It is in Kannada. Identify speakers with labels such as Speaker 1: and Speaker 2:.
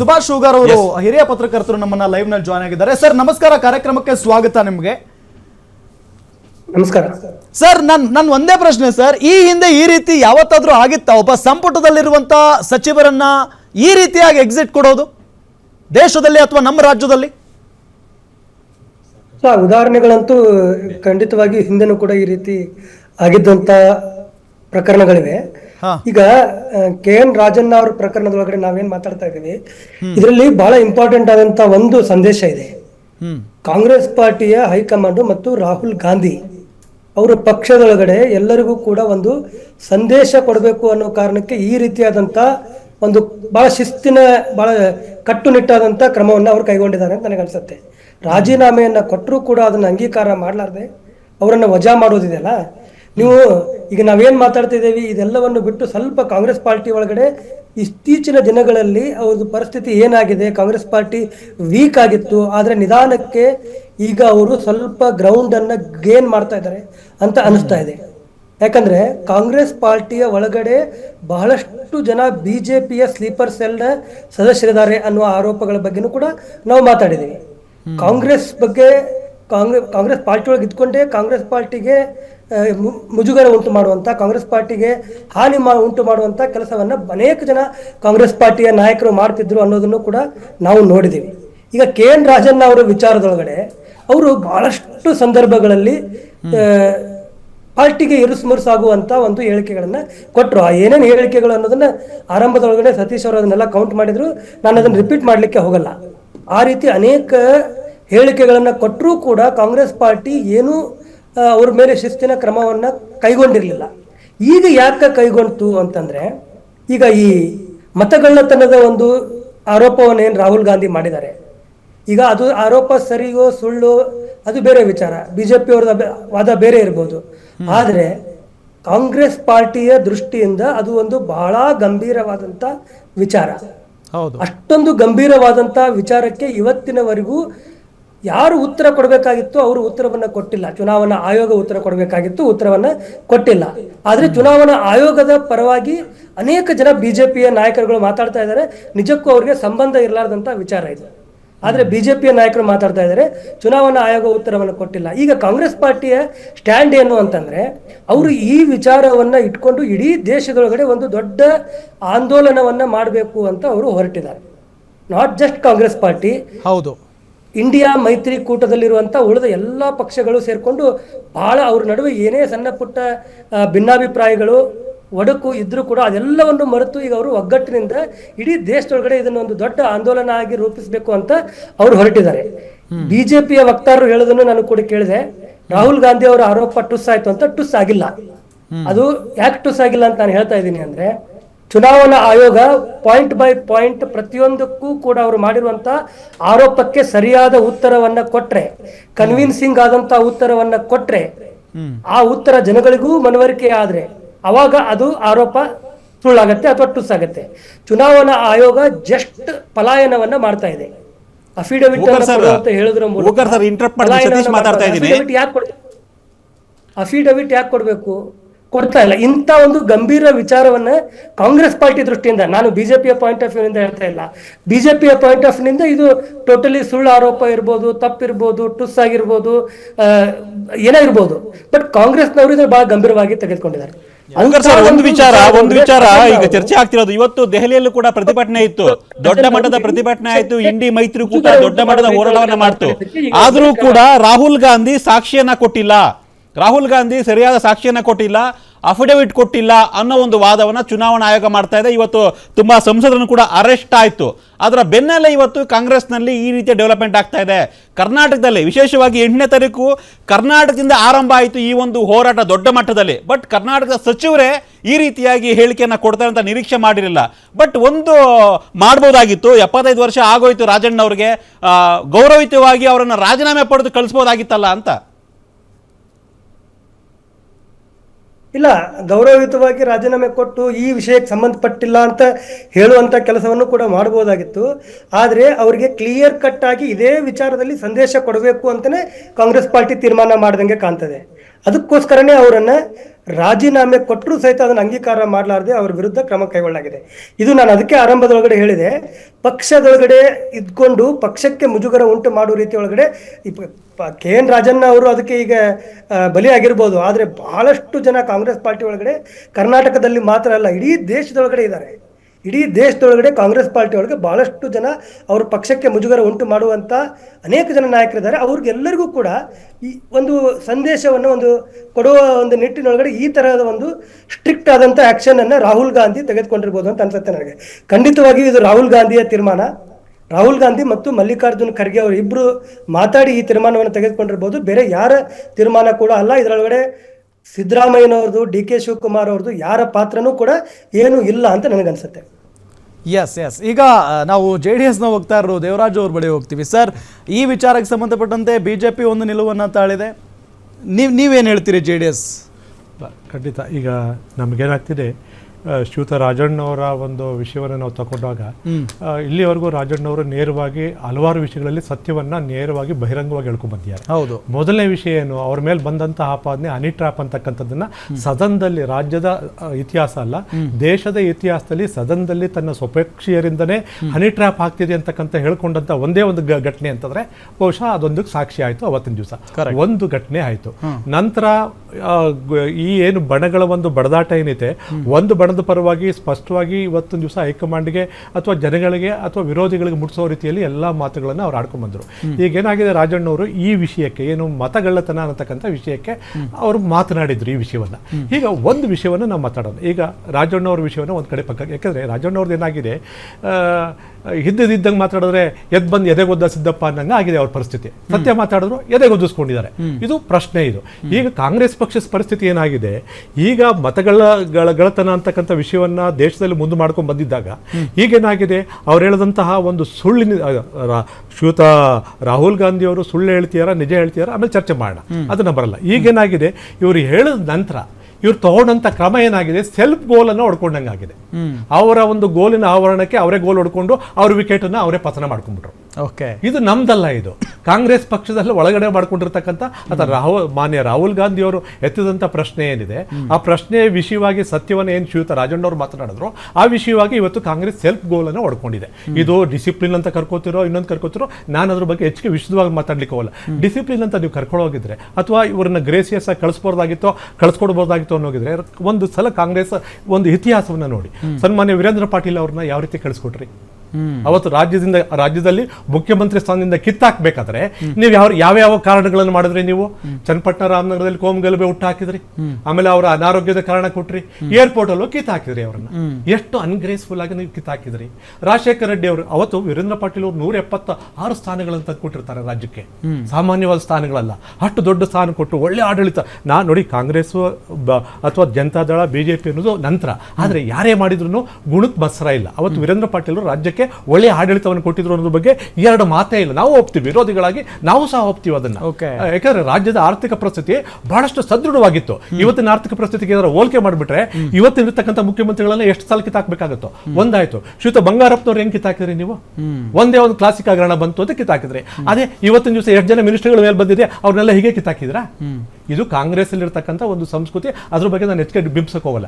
Speaker 1: ಸುಭಾಷ್ ಶುಗರ್ ಅವರು ಹಿರಿಯ ಪತ್ರಕರ್ತರು ನಮ್ಮನ್ನ ಲೈವ್ನಲ್ಲಿ ಜಾಯ್ನ್ ಆಗಿದ್ದಾರೆ. ಸರ್ ನಮಸ್ಕಾರ. ಕಾರ್ಯಕ್ರಮಕ್ಕೆ ಸ್ವಾಗತ ನಿಮಗೆ.
Speaker 2: ನಮಸ್ಕಾರ.
Speaker 1: ಸರ್ ನನ್ ನನ್ ಒಂದೇ ಪ್ರಶ್ನೆ ಸರ್ ಈ ಹಿಂದೆ ಈ ರೀತಿ ಯಾವತ್ತಾದ್ರೂ ಆಗಿತ್ತಾ? ಒಬ್ಬ ಸಂಪುಟದಲ್ಲಿರುವಂತ ಸಚಿವರನ್ನ ಈ ರೀತಿಯಾಗಿ ಎಕ್ಸಿಟ್ ಕೊಡೋದು? ದೇಶದಲ್ಲಿ ಅಥವಾ ನಮ್ಮ ರಾಜ್ಯದಲ್ಲಿ?
Speaker 2: ಉದಾಹರಣೆಗಳಂತೂ ಖಂಡಿತವಾಗಿ ಹಿಂದೆನೂ ಕೂಡ ಈ ರೀತಿ ಆಗಿದ್ದಂತ ಪ್ರಕರಣಗಳಿವೆ. ಈಗ ಕೆ ಎನ್ ರಾಜಣ್ಣ ಅವ್ರ ಪ್ರಕರಣದೊಳಗಡೆ ನಾವೇನ್ ಮಾತಾಡ್ತಾ ಇದ್ದೀವಿ ಇದರಲ್ಲಿ ಬಹಳ ಇಂಪಾರ್ಟೆಂಟ್ ಆದಂತ ಒಂದು ಸಂದೇಶ ಇದೆ. ಕಾಂಗ್ರೆಸ್ ಪಾರ್ಟಿಯ ಹೈಕಮಾಂಡ್ ಮತ್ತು ರಾಹುಲ್ ಗಾಂಧಿ ಅವರ ಪಕ್ಷದೊಳಗಡೆ ಎಲ್ಲರಿಗೂ ಕೂಡ ಒಂದು ಸಂದೇಶ ಕೊಡಬೇಕು ಅನ್ನೋ ಕಾರಣಕ್ಕೆ ಈ ರೀತಿಯಾದಂತ ಒಂದು ಬಹಳ ಶಿಸ್ತಿನ ಬಹಳ ಕಟ್ಟುನಿಟ್ಟಾದಂತ ಕ್ರಮವನ್ನು ಅವರು ಕೈಗೊಂಡಿದ್ದಾರೆ ಅಂತ ನನಗೆ ಅನ್ಸುತ್ತೆ. ರಾಜೀನಾಮೆಯನ್ನ ಕೊಟ್ಟರೂ ಕೂಡ ಅದನ್ನ ಅಂಗೀಕಾರ ಮಾಡಲಾರ್ದೆ ಅವರನ್ನ ವಜಾ ಮಾಡೋದಿದೆಯಲ್ಲ? ನೀವು ಈಗ ನಾವೇನ್ ಮಾತಾಡ್ತಿದ್ದೇವೆ ಇದೆಲ್ಲವನ್ನು ಬಿಟ್ಟು ಸ್ವಲ್ಪ ಕಾಂಗ್ರೆಸ್ ಪಾರ್ಟಿ ಒಳಗಡೆ ಇತ್ತೀಚಿನ ದಿನಗಳಲ್ಲಿ ಅವ್ರದ್ದು ಪರಿಸ್ಥಿತಿ ಏನಾಗಿದೆ ಕಾಂಗ್ರೆಸ್ ಪಾರ್ಟಿ ವೀಕ್ ಆಗಿತ್ತು ಆದರೆ ನಿಧಾನಕ್ಕೆ ಈಗ ಅವರು ಸ್ವಲ್ಪ ಗ್ರೌಂಡ್ ಅನ್ನ ಗೇನ್ ಮಾಡ್ತಾ ಇದ್ದಾರೆ ಅಂತ ಅನಿಸ್ತಾ ಇದೆ. ಯಾಕಂದ್ರೆ ಕಾಂಗ್ರೆಸ್ ಪಾರ್ಟಿಯ ಒಳಗಡೆ ಬಹಳಷ್ಟು ಜನ ಬಿ ಜೆ ಪಿಯ ಸ್ಲೀಪರ್ ಸೆಲ್ ಸದಸ್ಯರಿದ್ದಾರೆ ಅನ್ನುವ ಆರೋಪಗಳ ಬಗ್ಗೆನೂ ಕೂಡ ನಾವು ಮಾತಾಡಿದ್ದೀವಿ. ಕಾಂಗ್ರೆಸ್ ಬಗ್ಗೆ ಕಾಂಗ್ರೆಸ್ ಕಾಂಗ್ರೆಸ್ ಪಾರ್ಟಿ ಒಳಗೆ ಇದ್ಕೊಂಡೇ ಕಾಂಗ್ರೆಸ್ ಪಾರ್ಟಿಗೆ ಮುಜುಗರ ಉಂಟು ಮಾಡುವಂಥ ಕಾಂಗ್ರೆಸ್ ಪಾರ್ಟಿಗೆ ಹಾನಿ ಮಾ, ಉಂಟು ಮಾಡುವಂಥ ಕೆಲಸವನ್ನು ಅನೇಕ ಜನ ಕಾಂಗ್ರೆಸ್ ಪಾರ್ಟಿಯ ನಾಯಕರು ಮಾಡ್ತಿದ್ರು ಅನ್ನೋದನ್ನು ಕೂಡ ನಾವು ನೋಡಿದ್ದೀವಿ ಈಗ ಕೆ ಎನ್ ರಾಜಣ್ಣ ಅವರ ವಿಚಾರದೊಳಗಡೆ ಅವರು ಬಹಳಷ್ಟು ಸಂದರ್ಭಗಳಲ್ಲಿ ಪಾರ್ಟಿಗೆ ಇರುಸುಮುರುಸಾಗುವಂಥ ಒಂದು ಹೇಳಿಕೆಗಳನ್ನು ಕೊಟ್ಟರು ಆ ಏನೇನು ಹೇಳಿಕೆಗಳು ಅನ್ನೋದನ್ನು ಆರಂಭದೊಳಗಡೆ ಸತೀಶ್ ಅವರು ಅದನ್ನೆಲ್ಲ ಕೌಂಟ್ ಮಾಡಿದ್ರು. ನಾನು ಅದನ್ನ ರಿಪೀಟ್ ಮಾಡಲಿಕ್ಕೆ ಹೋಗಲ್ಲ. ಆ ರೀತಿ ಅನೇಕ ಹೇಳಿಕೆಗಳನ್ನು ಕೊಟ್ಟರೂ ಕೂಡ ಕಾಂಗ್ರೆಸ್ ಪಾರ್ಟಿ ಏನೂ ಅವ್ರ ಮೇಲೆ ಶಿಸ್ತಿನ ಕ್ರಮವನ್ನ ಕೈಗೊಂಡಿರಲಿಲ್ಲ. ಈಗ ಯಾಕೆ ಕೈಗೊಂಡ್ತು ಅಂತಂದ್ರೆ ಈಗ ಈ ಮತಗಳ್ಳತನದ ಒಂದು ಆರೋಪವನ್ನು ಏನು ರಾಹುಲ್ ಗಾಂಧಿ ಮಾಡಿದ್ದಾರೆ. ಈಗ ಅದು ಆರೋಪ ಸರಿಯೋ ಸುಳ್ಳು ಅದು ಬೇರೆ ವಿಚಾರ. ಬಿಜೆಪಿ ಅವ್ರದ ವಾದ ಬೇರೆ ಇರ್ಬೋದು. ಆದರೆ ಕಾಂಗ್ರೆಸ್ ಪಾರ್ಟಿಯ ದೃಷ್ಟಿಯಿಂದ ಅದು ಒಂದು ಬಹಳ ಗಂಭೀರವಾದಂತ ವಿಚಾರ. ಅಷ್ಟೊಂದು ಗಂಭೀರವಾದಂಥ ವಿಚಾರಕ್ಕೆ ಇವತ್ತಿನವರೆಗೂ ಯಾರು ಉತ್ತರ ಕೊಡಬೇಕಾಗಿತ್ತು ಅವರು ಉತ್ತರವನ್ನು ಕೊಟ್ಟಿಲ್ಲ. ಚುನಾವಣಾ ಆಯೋಗ ಉತ್ತರ ಕೊಡಬೇಕಾಗಿತ್ತು, ಉತ್ತರವನ್ನು ಕೊಟ್ಟಿಲ್ಲ. ಆದರೆ ಚುನಾವಣಾ ಆಯೋಗದ ಪರವಾಗಿ ಅನೇಕ ಜನ ಬಿಜೆಪಿಯ ನಾಯಕರುಗಳು ಮಾತಾಡ್ತಾ ಇದ್ದಾರೆ. ನಿಜಕ್ಕೂ ಅವರಿಗೆ ಸಂಬಂಧ ಇರಲಾರ್ದಂಥ ವಿಚಾರ ಇದು. ಜೆ ಪಿಯ ನಾಯಕರು ಮಾತಾಡ್ತಾ ಇದ್ದಾರೆ, ಚುನಾವಣಾ ಆಯೋಗ ಉತ್ತರವನ್ನು ಕೊಟ್ಟಿಲ್ಲ. ಈಗ ಕಾಂಗ್ರೆಸ್ ಪಾರ್ಟಿಯ ಸ್ಟ್ಯಾಂಡ್ ಏನು ಅಂತಂದ್ರೆ, ಅವರು ಈ ವಿಚಾರವನ್ನ ಇಟ್ಕೊಂಡು ಇಡೀ ದೇಶದೊಳಗಡೆ ಒಂದು ದೊಡ್ಡ ಆಂದೋಲನವನ್ನ ಮಾಡಬೇಕು ಅಂತ ಅವರು ಹೊರಟಿದ್ದಾರೆ. ನಾಟ್ ಜಸ್ಟ್ ಕಾಂಗ್ರೆಸ್ ಪಾರ್ಟಿ,
Speaker 1: ಹೌದು.
Speaker 2: ಇಂಡಿಯಾ ಮೈತ್ರಿಕೂಟದಲ್ಲಿರುವಂಥ ಉಳಿದ ಎಲ್ಲ ಪಕ್ಷಗಳು ಸೇರಿಕೊಂಡು ಬಹಳ ಅವ್ರ ನಡುವೆ ಏನೇ ಸಣ್ಣ ಪುಟ್ಟ ಭಿನ್ನಾಭಿಪ್ರಾಯಗಳು ಒಡಕು ಇದ್ದರೂ ಕೂಡ ಅದೆಲ್ಲವನ್ನು ಮರೆತು ಈಗ ಅವರು ಒಗ್ಗಟ್ಟಿನಿಂದ ಇಡೀ ದೇಶದೊಳಗಡೆ ಇದನ್ನು ಒಂದು ದೊಡ್ಡ ಆಂದೋಲನ ಆಗಿ ರೂಪಿಸಬೇಕು ಅಂತ ಅವರು ಹೊರಟಿದ್ದಾರೆ. ಬಿಜೆಪಿಯ ವಕ್ತಾರರು ಹೇಳೋದನ್ನು ನಾನು ಕೂಡ ಕೇಳಿದೆ. ರಾಹುಲ್ ಗಾಂಧಿ ಅವರ ಆರೋಪ ಟುಸ್ ಆಯ್ತು ಅಂತ ಟುಸ್ ಆಗಿಲ್ಲ. ಅದು ಯಾಕೆ ಟುಸ್ ಆಗಿಲ್ಲ ಅಂತ ನಾನು ಹೇಳ್ತಾ ಇದ್ದೀನಿ ಅಂದ್ರೆ ಚುನಾವಣಾ ಆಯೋಗ ಪಾಯಿಂಟ್ ಬೈ ಪಾಯಿಂಟ್ ಪ್ರತಿಯೊಂದಕ್ಕೂ ಕೂಡ ಅವರು ಮಾಡಿರುವಂತ ಆರೋಪಕ್ಕೆ ಸರಿಯಾದ ಉತ್ತರವನ್ನ ಕೊಟ್ರೆ ಕನ್ವಿನ್ಸಿಂಗ್ ಆದಂತಹ ಉತ್ತರವನ್ನ ಕೊಟ್ರೆ ಆ ಉತ್ತರ ಜನಗಳಿಗೂ ಮನವರಿಕೆ ಆದ್ರೆ ಅವಾಗ ಅದು ಆರೋಪ ಸುಳ್ಳಾಗತ್ತೆ ಅಥವಾ ಟುಸ್ಸಾಗತ್ತೆ. ಚುನಾವಣಾ ಆಯೋಗ ಜಸ್ಟ್ ಪಲಾಯನವನ್ನ ಮಾಡ್ತಾ ಇದೆ. ಅಫಿಡವಿಟ್ ಅಂತ ಹೇಳಿದ್ರ ಮೂಲಕ ಅಫಿಡವಿಟ್ ಯಾಕೆ ಕೊಡಬೇಕು? ಕೊಡ್ತಾ ಇಲ್ಲ. ಇಂಥ ಒಂದು ಗಂಭೀರ ವಿಚಾರವನ್ನ ಕಾಂಗ್ರೆಸ್ ಪಾರ್ಟಿ ದೃಷ್ಟಿಯಿಂದ ನಾನು ಬಿಜೆಪಿಯ ಪಾಯಿಂಟ್ ಆಫ್ ವ್ಯೂ ಇಂದ ಹೇಳ್ತಾ ಇಲ್ಲ. ಬಿಜೆಪಿಯ ಪಾಯಿಂಟ್ ಆಫ್ನಿಂದ ಇದು ಟೋಟಲಿ ಸುಳ್ಳು ಆರೋಪ ಇರ್ಬೋದು ತಪ್ಪಿರ್ಬೋದು ಟುಸ್ ಆಗಿರ್ಬೋದು ಆ, ಏನೇ ಇರ್ಬೋದು. ಬಟ್ ಕಾಂಗ್ರೆಸ್ನವರು ಇದನ್ನು ಬಹಳ ಗಂಭೀರವಾಗಿ ತೆಗೆದುಕೊಂಡಿದ್ದಾರೆ.
Speaker 3: ಒಂದು ವಿಚಾರ ಒಂದು ವಿಚಾರ ಈಗ ಚರ್ಚೆ ಆಗ್ತಿರೋದು. ಇವತ್ತು ದೆಹಲಿಯಲ್ಲೂ ಕೂಡ ಪ್ರತಿಭಟನೆ ಇತ್ತು. ದೊಡ್ಡ ಮಟ್ಟದ ಪ್ರತಿಭಟನೆ ಆಯ್ತು. ಇಂಡಿ ಮೈತ್ರಿಕೂಟ ದೊಡ್ಡ ಮಟ್ಟದ ಹೋರಾಟವನ್ನ ಮಾಡ್ತು. ಆದ್ರೂ ಕೂಡ ರಾಹುಲ್ ಗಾಂಧಿ ಸಾಕ್ಷಿಯನ್ನ ಕೊಟ್ಟಿಲ್ಲ. ರಾಹುಲ್ ಗಾಂಧಿ ಸರಿಯಾದ ಸಾಕ್ಷಿಯನ್ನು ಕೊಟ್ಟಿಲ್ಲ ಅಫಿಡವಿಟ್ ಕೊಟ್ಟಿಲ್ಲ ಅನ್ನೋ ಒಂದು ವಾದವನ್ನು ಚುನಾವಣಾ ಆಯೋಗ ಮಾಡ್ತಾ ಇದೆ. ಇವತ್ತು ತುಂಬ ಸಂಸದರನ್ನು ಕೂಡ ಅರೆಸ್ಟ್ ಆಯಿತು. ಅದರ ಬೆನ್ನಲ್ಲೇ ಇವತ್ತು ಕಾಂಗ್ರೆಸ್ನಲ್ಲಿ ಈ ರೀತಿಯ ಡೆವಲಪ್ಮೆಂಟ್ ಆಗ್ತಾ ಇದೆ. ಕರ್ನಾಟಕದಲ್ಲಿ ವಿಶೇಷವಾಗಿ ಎಂಟನೇ ತಾರೀಕು ಕರ್ನಾಟಕದಿಂದ ಆರಂಭ ಆಯಿತು ಈ ಒಂದು ಹೋರಾಟ ದೊಡ್ಡ ಮಟ್ಟದಲ್ಲಿ. ಬಟ್ ಕರ್ನಾಟಕದ ಸಚಿವರೇ ಈ ರೀತಿಯಾಗಿ ಹೇಳಿಕೆಯನ್ನು ಕೊಡ್ತಾರೆ ಅಂತ ನಿರೀಕ್ಷೆ ಮಾಡಿರಲಿಲ್ಲ. ಬಟ್ ಒಂದು ಮಾಡ್ಬೋದಾಗಿತ್ತು ಎಪ್ಪತ್ತೈದು ವರ್ಷ ಆಗೋಯ್ತು ರಾಜಣ್ಣವ್ರಿಗೆ. ಆ, ಗೌರವಯುತವಾಗಿ ಅವರನ್ನು ರಾಜೀನಾಮೆ ಪಡೆದು ಕಳಿಸ್ಬೋದಾಗಿತ್ತಲ್ಲ ಅಂತ.
Speaker 2: ಇಲ್ಲ, ಗೌರವಯುತವಾಗಿ ರಾಜೀನಾಮೆ ಕೊಟ್ಟು ಈ ವಿಷಯಕ್ಕೆ ಸಂಬಂಧಪಟ್ಟಿಲ್ಲ ಅಂತ ಹೇಳುವಂಥ ಕೆಲಸವನ್ನು ಕೂಡ ಮಾಡ್ಬೋದಾಗಿತ್ತು ಆದರೆ ಅವರಿಗೆ ಕ್ಲಿಯರ್ ಕಟ್ ಆಗಿ ಇದೇ ವಿಚಾರದಲ್ಲಿ ಸಂದೇಶ ಕೊಡಬೇಕು ಅಂತಲೇ ಕಾಂಗ್ರೆಸ್ ಪಾರ್ಟಿ ತೀರ್ಮಾನ ಮಾಡ್ದಂಗೆ ಕಾಣ್ತದೆ. ಅದಕ್ಕೋಸ್ಕರನೇ ಅವರನ್ನ ರಾಜೀನಾಮೆ ಕೊಟ್ಟರು ಸಹಿತ ಅದನ್ನು ಅಂಗೀಕಾರ ಮಾಡಲಾರದೆ ಅವ್ರ ವಿರುದ್ಧ ಕ್ರಮ ಕೈಗೊಳ್ಳಲಾಗಿದೆ. ಇದು ನಾನು ಅದಕ್ಕೆ ಆರಂಭದೊಳಗಡೆ ಹೇಳಿದೆ. ಪಕ್ಷದೊಳಗಡೆ ಇದ್ಕೊಂಡು ಪಕ್ಷಕ್ಕೆ ಮುಜುಗರ ಉಂಟು ಮಾಡುವ ರೀತಿ ಒಳಗಡೆ ಕೆ ಎನ್ ರಾಜಣ್ಣ ಅವರು ಅದಕ್ಕೆ ಈಗ ಬಲಿಯಾಗಿರ್ಬೋದು. ಆದರೆ ಬಹಳಷ್ಟು ಜನ ಕಾಂಗ್ರೆಸ್ ಪಾರ್ಟಿ ಒಳಗಡೆ ಕರ್ನಾಟಕದಲ್ಲಿ ಮಾತ್ರ ಅಲ್ಲ, ಇಡೀ ದೇಶದೊಳಗಡೆ ಇದ್ದಾರೆ. ಇಡೀ ದೇಶದೊಳಗಡೆ ಕಾಂಗ್ರೆಸ್ ಪಾರ್ಟಿ ಒಳಗೆ ಭಾಳಷ್ಟು ಜನ ಅವ್ರ ಪಕ್ಷಕ್ಕೆ ಮುಜುಗರ ಉಂಟು ಮಾಡುವಂಥ ಅನೇಕ ಜನ ನಾಯಕರಿದ್ದಾರೆ. ಅವ್ರಿಗೆಲ್ಲರಿಗೂ ಕೂಡ ಈ ಒಂದು ಸಂದೇಶವನ್ನು ಒಂದು ಕೊಡುವ ಒಂದು ನಿಟ್ಟಿನೊಳಗಡೆ ಈ ತರಹದ ಒಂದು ಸ್ಟ್ರಿಕ್ಟ್ ಆದಂಥ ಆಕ್ಷನ್ ಅನ್ನ ರಾಹುಲ್ ಗಾಂಧಿ ತೆಗೆದುಕೊಂಡಿರ್ಬೋದು ಅಂತ ಅನ್ಸುತ್ತೆ ನನಗೆ. ಖಂಡಿತವಾಗಿಯೂ ಇದು ರಾಹುಲ್ ಗಾಂಧಿಯ ತೀರ್ಮಾನ. ರಾಹುಲ್ ಗಾಂಧಿ ಮತ್ತು ಮಲ್ಲಿಕಾರ್ಜುನ್ ಖರ್ಗೆ ಅವರು ಇಬ್ಬರು ಮಾತಾಡಿ ಈ ತೀರ್ಮಾನವನ್ನು ತೆಗೆದುಕೊಂಡಿರ್ಬೋದು. ಬೇರೆ ಯಾರ ತೀರ್ಮಾನ ಕೂಡ ಅಲ್ಲ. ಇದರೊಳಗಡೆ ಸಿದ್ದರಾಮಯ್ಯನವ್ರದ್ದು ಡಿ ಕೆ ಶಿವಕುಮಾರ್ ಅವ್ರದ್ದು ಯಾರ ಪಾತ್ರನೂ ಕೂಡ ಏನೂ ಇಲ್ಲ ಅಂತ ನನಗನ್ಸುತ್ತೆ.
Speaker 1: ಎಸ್ ಎಸ್ ಈಗ ನಾವು ಜೆ ಡಿ ಎಸ್ನ ಹೋಗ್ತಾ ಇರೋ ದೇವರಾಜು ಅವ್ರ ಬಳಿ ಹೋಗ್ತೀವಿ. ಸರ್ ಈ ವಿಚಾರಕ್ಕೆ ಸಂಬಂಧಪಟ್ಟಂತೆ ಬಿ ಜೆ ಪಿ ಒಂದು ನಿಲುವನ್ನು ತಾಳಿದೆ. ನೀವು ನೀವೇನು ಹೇಳ್ತೀರಿ ಜೆ ಡಿ ಎಸ್?
Speaker 4: ಖಂಡಿತ. ಈಗ ನಮಗೇನಾಗ್ತಿದೆ ಆ, ಶ್ರೀಯುತ ರಾಜಣ್ಣವರ ಒಂದು ವಿಷಯವನ್ನು ನಾವು ತಗೊಂಡಾಗ ಇಲ್ಲಿವರೆಗೂ ರಾಜಣ್ಣವರು ನೇರವಾಗಿ ಹಲವಾರು ವಿಷಯಗಳಲ್ಲಿ ಸತ್ಯವನ್ನ ನೇರವಾಗಿ ಬಹಿರಂಗವಾಗಿ ಹೇಳ್ಕೊಂಡ್ಬಂದಿದ್ದಾರೆ.
Speaker 1: ಹೌದು.
Speaker 4: ಮೊದಲನೇ ವಿಷಯ ಏನು? ಅವ್ರ ಮೇಲೆ ಬಂದಂತಹ ಆಪಾದನೆ ಹನಿ ಟ್ರಾಪ್ ಅಂತಕ್ಕಂಥದ್ದನ್ನ ಸದನದಲ್ಲಿ ರಾಜ್ಯದ ಇತಿಹಾಸ ಅಲ್ಲ ದೇಶದ ಇತಿಹಾಸದಲ್ಲಿ ಸದನದಲ್ಲಿ ತನ್ನ ಸ್ವಪಕ್ಷೀಯರಿಂದನೇ ಹನಿ ಟ್ರಾಪ್ ಆಗ್ತಿದೆ ಅಂತಕ್ಕಂಥ ಹೇಳ್ಕೊಂಡಂತ ಒಂದೇ ಒಂದು ಘಟನೆ ಅಂತಂದ್ರೆ ಬಹುಶಃ ಅದೊಂದು ಸಾಕ್ಷಿ ಆಯ್ತು ಅವತ್ತಿನ ದಿವಸ. ಒಂದು ಘಟನೆ ಆಯ್ತು. ನಂತರ ಈ ಏನು ಬಣಗಳ ಒಂದು ಬಡದಾಟ ಏನಿದೆ ಒಂದು ಪರವಾಗಿ ಸ್ಪಷ್ಟವಾಗಿ ಇವತ್ತೊಂದು ದಿವಸ ಹೈಕಮಾಂಡ್ಗೆ ಅಥವಾ ಜನಗಳಿಗೆ ಅಥವಾ ವಿರೋಧಿಗಳಿಗೆ ಮುಟ್ಟಿಸೋ ರೀತಿಯಲ್ಲಿ ಎಲ್ಲ ಮಾತುಗಳನ್ನು ಅವ್ರು ಆಡ್ಕೊಂಡ್ಬಂದರು. ಈಗೇನಾಗಿದೆ ಈಗ ಏನಾಗಿದೆ ರಾಜಣ್ಣವರು ಈ ವಿಷಯಕ್ಕೆ ಏನು ಮತಗಳ್ಳತನ ಅನ್ನತಕ್ಕಂಥ ವಿಷಯಕ್ಕೆ ಅವರು ಮಾತನಾಡಿದ್ರು ಈ ವಿಷಯವನ್ನ. ಈಗ ಒಂದು ವಿಷಯವನ್ನು ನಾವು ಮಾತಾಡೋಣ. ಈಗ ರಾಜಣ್ಣವ್ರ ವಿಷಯವನ್ನು ಒಂದು ಕಡೆ ಪಕ್ಕ ಯಾಕಂದರೆ ರಾಜಣ್ಣವ್ರದ್ದು ಏನಾಗಿದೆ ಆ, ಇದ್ದದಿದ್ದಂಗೆ ಮಾತಾಡಿದ್ರೆ ಎದ್ ಬಂದು ಎದೆಗೊದ್ದ ಸಿದ್ದಪ್ಪ ಅನ್ನಂಗೆ ಆಗಿದೆ ಅವ್ರ ಪರಿಸ್ಥಿತಿ. ಸತ್ಯ ಮಾತಾಡಿದ್ರು ಎದೆಗೊದ್ದಿಸ್ಕೊಂಡಿದ್ದಾರೆ ಇದು ಪ್ರಶ್ನೆ ಇದು. ಈಗ ಕಾಂಗ್ರೆಸ್ ಪಕ್ಷದ ಪರಿಸ್ಥಿತಿ ಏನಾಗಿದೆ? ಈಗ ಮತಗಳ ಗಳತನ ಅಂತಕ್ಕಂಥ ವಿಷಯವನ್ನ ದೇಶದಲ್ಲಿ ಮುಂದೆ ಮಾಡ್ಕೊಂಡು ಬಂದಿದ್ದಾಗ ಈಗೇನಾಗಿದೆ? ಅವ್ರು ಹೇಳಿದಂತಹ ಒಂದು ಸುಳ್ಳಿನ ಶ್ಯೂತ ರಾಹುಲ್ ಗಾಂಧಿ ಅವರು ಸುಳ್ಳು ಹೇಳ್ತೀಯಾರ ನಿಜ ಹೇಳ್ತೀಯಾರ ಆಮೇಲೆ ಚರ್ಚೆ ಮಾಡೋಣ. ಅದನ್ನ ಬರಲ್ಲ. ಈಗೇನಾಗಿದೆ? ಇವರು ಹೇಳಿದ ನಂತರ ಇವ್ರು ತಗೊಂಡಂತ ಕ್ರಮ ಏನಾಗಿದೆ? ಸೆಲ್ಫ್ ಗೋಲ್ ಅನ್ನು ಹೊಡ್ಕೊಂಡಂಗಾಗಿದೆ. ಅವರ ಒಂದು ಗೋಲಿನ ಆವರಣಕ್ಕೆ ಅವರೇ ಗೋಲ್ ಹೊಡ್ಕೊಂಡು ಅವ್ರ ವಿಕೆಟ್ ಅನ್ನ ಅವರೇ ಪತನ ಮಾಡ್ಕೊಂಡ್ಬಿಟ್ರು.
Speaker 1: ಓಕೆ
Speaker 4: ಇದು ನಮ್ದಲ್ಲ ಇದು. ಕಾಂಗ್ರೆಸ್ ಪಕ್ಷದಲ್ಲಿ ಒಳಗಡೆ ಮಾಡ್ಕೊಂಡಿರ್ತಕ್ಕಂಥ ಅಥವಾ ರಾಹುಲ್ ಮಾನ್ಯ ರಾಹುಲ್ ಗಾಂಧಿ ಅವರು ಎತ್ತಿದಂತ ಪ್ರಶ್ನೆ ಏನಿದೆ ಆ ಪ್ರಶ್ನೆ ವಿಷಯವಾಗಿ ಸತ್ಯವನ್ನು ಏನು ಶ್ರೀಯುತ ರಾಜಣ್ಣವ್ರು ಮಾತನಾಡಿದ್ರು ಆ ವಿಷಯವಾಗಿ ಇವತ್ತು ಕಾಂಗ್ರೆಸ್ ಸೆಲ್ಫ್ ಗೋಲ್ ಅನ್ನು ಹೊಡ್ಕೊಂಡಿದೆ. ಇದು ಡಿಸಿಪ್ಲಿನ್ ಅಂತ ಕರ್ಕೋತಿರೋ ಇನ್ನೊಂದು ಕರ್ಕೋತಿರೋ ನಾನು ಅದ್ರ ಬಗ್ಗೆ ಹೆಚ್ಚಿಗೆ ವಿಶದವಾಗಿ ಮಾತಾಡ್ಲಿಕ್ಕೆ ಹೋಗಲ್ಲ. ಡಿಸಿಪ್ಲಿನ್ ಅಂತ ನೀವು ಕರ್ಕೊಳ್ಳೋಗಿದ್ರೆ ಅಥವಾ ಇವ್ರನ್ನ ಗ್ರೇಸಿಯಸ್ ಆಗಿ ಕಳಿಸ್ಬೋದಾಗಿತ್ತೋ ಕಳಿಸ್ಕೊಡ್ಬೋದಾಗಿತ್ತೋ ಅನ್ನೋಗಿದ್ರೆ ಒಂದು ಸಲ ಕಾಂಗ್ರೆಸ್ ಒಂದು ಇತಿಹಾಸವನ್ನ ನೋಡಿ. ಸನ್ಮಾನ್ಯ ವೀರೇಂದ್ರ ಪಾಟೀಲ್ ಅವ್ರನ್ನ ಯಾವ ರೀತಿ ಕಳಿಸ್ಕೊಟ್ರಿ? ಅವತ್ತು ರಾಜ್ಯದಿಂದ ರಾಜ್ಯದಲ್ಲಿ ಮುಖ್ಯಮಂತ್ರಿ ಸ್ಥಾನದಿಂದ ಕಿತ್ತಾಕ್ಬೇಕಾದ್ರೆ ನೀವು ಯಾವ ಯಾವ ಕಾರಣಗಳನ್ನು ಮಾಡಿದ್ರಿ ನೀವು? ಚನ್ನಪಟ್ಟಣ ರಾಮನಗರದಲ್ಲಿ ಕೋಮಗಲಭೆ ಹುಟ್ಟು ಹಾಕಿದ್ರಿ. ಆಮೇಲೆ ಅವರ ಅನಾರೋಗ್ಯದ ಕಾರಣ ಕೊಟ್ರಿ. ಏರ್ಪೋರ್ಟ್ ಅಲ್ಲೂ ಕಿತ್ತಾಕಿದ್ರಿ ಅವರನ್ನ. ಎಷ್ಟು ಅನ್ಗ್ರೇಸ್ಫುಲ್ ಆಗಿ ನೀವು ಕಿತ್ತಾಕಿದ್ರಿ. ರಾಜಶೇಖರ ರೆಡ್ಡಿ ಅವರು ಅವತ್ತು ವೀರೇಂದ್ರ ಪಾಟೀಲ್ ಅವರು ನೂರ ಎಪ್ಪತ್ತ ಆರು ಸ್ಥಾನಗಳನ್ನು ತಂದುಕೊಟ್ಟಿರ್ತಾರೆ ರಾಜ್ಯಕ್ಕೆ ಸಾಮಾನ್ಯವಾದ ಸ್ಥಾನಗಳಲ್ಲ. ಅಷ್ಟು ದೊಡ್ಡ ಸ್ಥಾನ ಕೊಟ್ಟು ಒಳ್ಳೆ ಆಡಳಿತ. ನಾ ನೋಡಿ ಕಾಂಗ್ರೆಸ್ ಅಥವಾ ಜನತಾದಳ ಬಿಜೆಪಿ ಅನ್ನೋದು ನಂತರ. ಆದ್ರೆ ಯಾರೇ ಮಾಡಿದ್ರು ಗುಣಕ್ಕೆ ಬಸರ ಇಲ್ಲ. ಅವತ್ತು ವೀರೇಂದ್ರ ಪಾಟೀಲ್ ಅವರು ರಾಜ್ಯಕ್ಕೆ ಒಳ್ಳೆ ಆಡಳಿತವನ್ನು ಕೊಟ್ಟಿದ್ರು ಅನ್ನೋದ್ರ ಬಗ್ಗೆ ಎರಡು ಮಾತೇ ಇಲ್ಲ. ನಾವು ಒಪ್ತೀವಿ ವಿರೋಧಿಗಳಾಗಿ ನಾವು ಸಹ ಒಪ್ತೀವಿ ಅದನ್ನ. ಯಾಕಂದ್ರೆ ರಾಜ್ಯದ ಆರ್ಥಿಕ ಪರಿಸ್ಥಿತಿ ಬಹಳಷ್ಟು ಸದೃಢವಾಗಿತ್ತು. ಇವತ್ತಿನ ಆರ್ಥಿಕ ಪರಿಸ್ಥಿತಿಗೆ ಏನಾದ್ರು ಹೋಲಿಕೆ ಮಾಡಿಬಿಟ್ರೆ ಇವತ್ತಿರ್ತಕ್ಕಂಥ ಮುಖ್ಯಮಂತ್ರಿಗಳನ್ನ ಎಷ್ಟು ಸಲ ಕಿತ್ತಾಕ್ಬೇಕಾಗುತ್ತೋ ಒಂದಾಯ್ತು. ಶ್ರೀತ ಬಂಗಾರಪ್ಪನವ್ರು ಹೆಂಗ್ ಕಿತ್ತಾಕಿದ್ರಿ ನೀವು? ಒಂದೇ ಒಂದು ಕ್ಲಾಸಿಕ್ ಹಗರಣ ಬಂತು ಅದಕ್ಕೆ ಕಿತ್ತಾಕಿದ್ರಿ. ಅದೇ ಇವತ್ತಿನ ದಿವಸ ಎಷ್ಟು ಜನ ಮಿನಿಸ್ಟರ್ಗಳ ಮೇಲೆ ಬಂದಿದೆ ಅವ್ರನ್ನೆಲ್ಲ ಹೀಗೆ ಕಿತ್ತಾಕಿದ್ರಾ? ಇದು ಕಾಂಗ್ರೆಸ್ ಅಲ್ಲಿ ಇರ್ತಕ್ಕಂಥ ಒಂದು ಸಂಸ್ಕೃತಿ. ಅದ್ರ ಬಗ್ಗೆ ನಾನು ಹೆಚ್ಚಿಗೆ ಬಿಂಬಿಸಕ್ ಹೋಗಲ್ಲ.